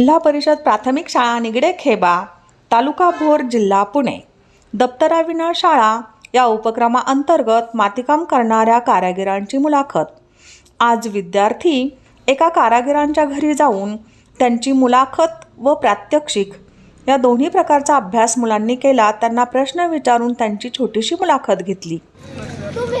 जिल्हा परिषद प्राथमिक शाळा निगडे खेबा तालुका भोर जिल्हा पुणे. दप्तराविना शाळा या उपक्रमाअंतर्गत मातीकाम करणाऱ्या कारागिरांची मुलाखत. आज विद्यार्थी एका कारागिरांच्या घरी जाऊन त्यांची मुलाखत व प्रात्यक्षिक या दोन्ही प्रकारचा अभ्यास मुलांनी केला त्यांना प्रश्न विचारून त्यांची छोटीशी मुलाखत घेतली. तुम्ही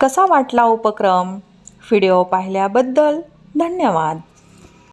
कसा वाटला उपक्रम? व्हिडिओ पाहिल्याबद्दल धन्यवाद.